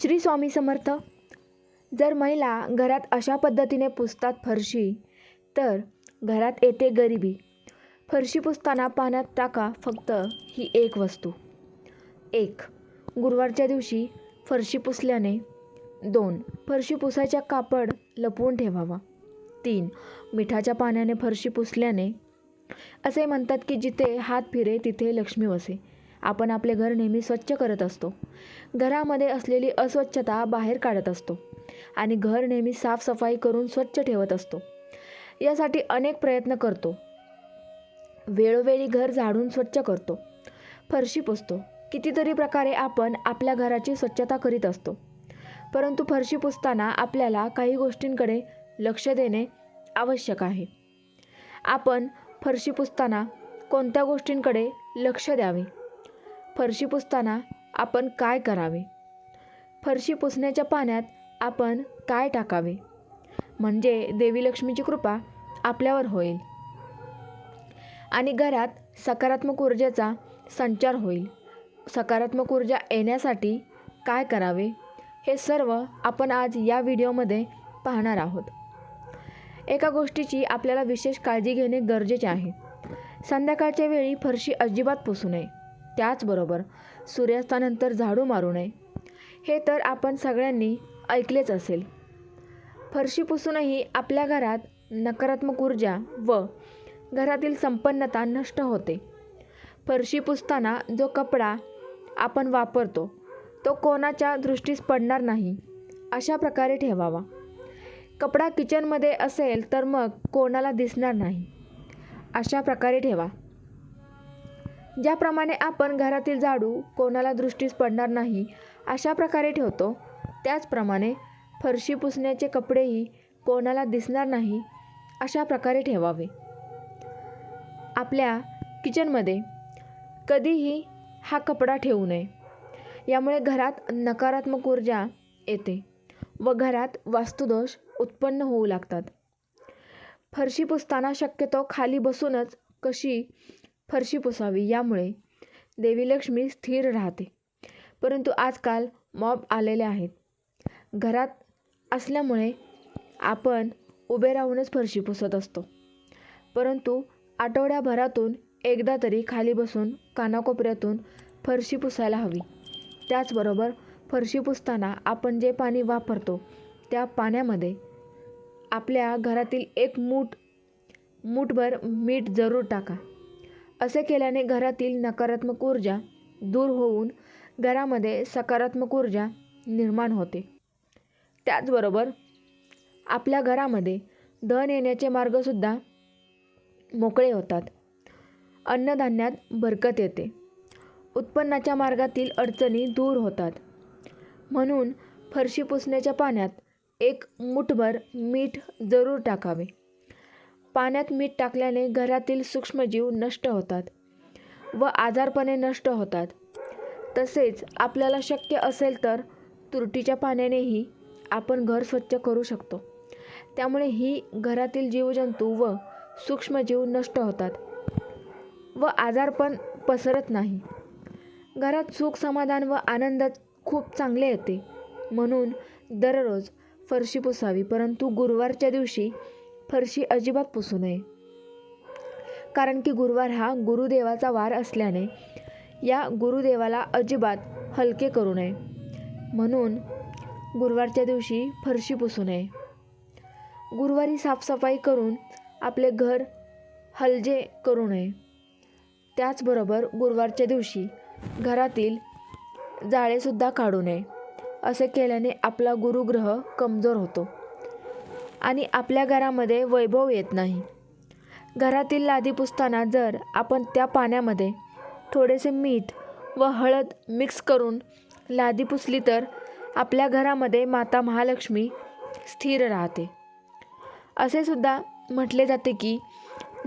श्री स्वामी समर्थ. जर महिला घरात अशा पद्धतीने पुसतात फरशी तर घरात येते गरिबी. फरशी पुसताना पाण्यात टाका फक्त ही एक वस्तू. एक गुरुवारच्या दिवशी फरशी पुसल्याने. दोन फरशी पुसायच्या कापड लपवून ठेवावा. तीन मिठाच्या पाण्याने फरशी पुसल्याने. असे म्हणतात की जिथे हात फिरे तिथे लक्ष्मी वसे. आपण आपले घर नेहमी स्वच्छ करत असतो. घरामध्ये असलेली अस्वच्छता बाहेर काढत असतो आणि घर नेहमी साफसफाई करून स्वच्छ ठेवत असतो. यासाठी अनेक प्रयत्न करतो. वेळोवेळी घर झाडून स्वच्छ करतो. फरशी पुसतो. कितीतरी प्रकारे आपण आपल्या घराची स्वच्छता करीत असतो. परंतु फरशी पुसताना आपल्याला काही गोष्टींकडे लक्ष देणे आवश्यक आहे. आपण फरशी पुसताना कोणत्या गोष्टींकडे लक्ष द्यावे? फरशी पुसताना आपण काय करावे? फरशी पुसण्याच्या पाण्यात आपण काय टाकावे? म्हणजे देवी लक्ष्मीची कृपा आपल्यावर होईल. आणि घरात सकारात्मक ऊर्जेचा संचार होईल. सकारात्मक ऊर्जा येण्यासाठी काय करावे? हे सर्व आपण आज या व्हिडिओमध्ये पाहणार आहोत. एका गोष्टीची आपल्याला विशेष काळजी घेणे गरजेचे आहे. संध्याकाळच्या वेळी फरशी अजिबात पुसू नये. त्याचबरोबर सूर्यास्तानंतर झाडू मारू नये. हे तर आपण सगळ्यांनी ऐकलेच असेल. फरशी पुसूनही आपल्या घरात नकारात्मक ऊर्जा व घरातील संपन्नता नष्ट होते. फरशी पुसताना जो कपडा आपण वापरतो तो कोणाच्या दृष्टीस पडणार नाही अशा प्रकारे ठेवावा. कपडा किचनमध्ये असेल तर मग कोणाला दिसणार नाही अशा प्रकारे ठेवा. ज्याप्रमाणे आपण घरातील झाडू कोणाला दृष्टीस पडणार नाही अशा प्रकारे ठेवतो. त्याचप्रमाणे फरशी पुसण्याचे कपडेही कोणाला दिसणार नाही अशा प्रकारे ठेवावे. आपल्या किचनमध्ये कधीही हा कपडा ठेवू नये. यामुळे घरात नकारात्मक ऊर्जा येते व घरात वास्तुदोष उत्पन्न होऊ लागतात. फरशी पुसताना शक्यतो खाली बसूनच कशी फरशी पुसावी. यामुळे देवी लक्ष्मी स्थिर राहते. परंतु आजकाल मॉब आलेले आहेत. घरात असल्यामुळे आपण उभे राहूनच फरशी पुसत असतो. परंतु आठवड्याभरातून एकदा तरी खाली बसून कानाकोपऱ्यातून फरशी पुसायला हवी. त्याचबरोबर फरशी पुसताना आपण जे पाणी वापरतो त्या पाण्यामध्ये आपल्या घरातील एक मूठ मूठभर मीठ जरूर टाका. असे केल्याने घरातील नकारात्मक ऊर्जा दूर होऊन घरामध्ये सकारात्मक ऊर्जा निर्माण होते. त्याचबरोबर आपल्या घरामध्ये धन येण्याचे मार्गसुद्धा मोकळे होतात. अन्नधान्यात बरकत येते. उत्पन्नाच्या मार्गातील अडचणी दूर होतात. म्हणून फरशी पुसण्याच्या पाण्यात एक मुठभर मीठ जरूर टाकावे. पाण्यात मीठ टाकल्याने घरातील सूक्ष्मजीव नष्ट होतात व आजारपणे नष्ट होतात. तसेच आपल्याला शक्य असेल तर तुरटीच्या पाण्यानेही आपण घर स्वच्छ करू शकतो. त्यामुळे ही घरातील जीवजंतू व सूक्ष्मजीव नष्ट होतात व आजारपण पसरत नाही. घरात सुख समाधान व आनंद खूप चांगले येते. म्हणून दररोज फरशी पुसावी परंतु गुरुवारच्या दिवशी फरशी अजिबात पुसू नये. कारण की गुरुवार हा गुरुदेवाचा वार असल्याने या गुरुदेवाला अजिबात हलके करू नये. म्हणून गुरुवारच्या दिवशी फरशी पुसू नये. गुरुवारी साफसफाई करून आपले घर हलजे करू नये. त्याचबरोबर गुरुवारच्या दिवशी घरातील जाळेसुद्धा काढू नये असे केल्याने आपला गुरुग्रह कमजोर होतो. आणि आपल्या घरामध्ये वैभव येत नाही. घरातील लादी पुसताना जर आपण त्या पाण्यामध्ये थोडेसे मीठ व हळद मिक्स करून लादी पुसली तर आपल्या घरामध्ये माता महालक्ष्मी स्थिर राहते. असे सुद्धा म्हटले जाते की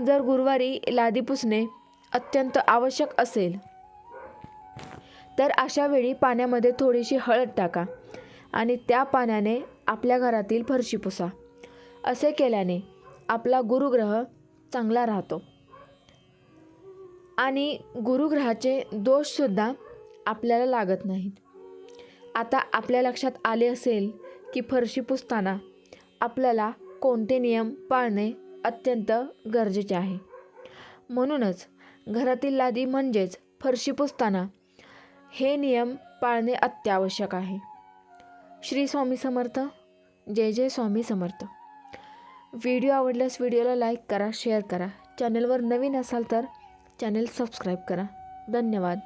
जर गुरुवारी लादी पुसणे अत्यंत आवश्यक असेल तर अशा वेळी पाण्यामध्ये थोडीशी हळद टाका आणि त्या पाण्याने आपल्या घरातील फरशी पुसा. असे केल्याने आपला गुरुग्रह चांगला राहतो. आणि गुरुग्रहाचे दोषसुद्धा आपल्याला लागत नाहीत. आता आपल्या लक्षात आले असेल की फरशी पुसताना आपल्याला कोणते नियम पाळणे अत्यंत गरजेचे आहे. म्हणूनच घरातील लादी म्हणजेच फरशी पुसताना हे नियम पाळणे अत्यावश्यक आहे. श्री स्वामी समर्थ. जय जय स्वामी समर्थ. व्हिडिओ आवडल्यास व्हिडिओला लाईक करा शेअर करा. चॅनलवर नवीन असाल तर चॅनल सबस्क्राईब करा. धन्यवाद.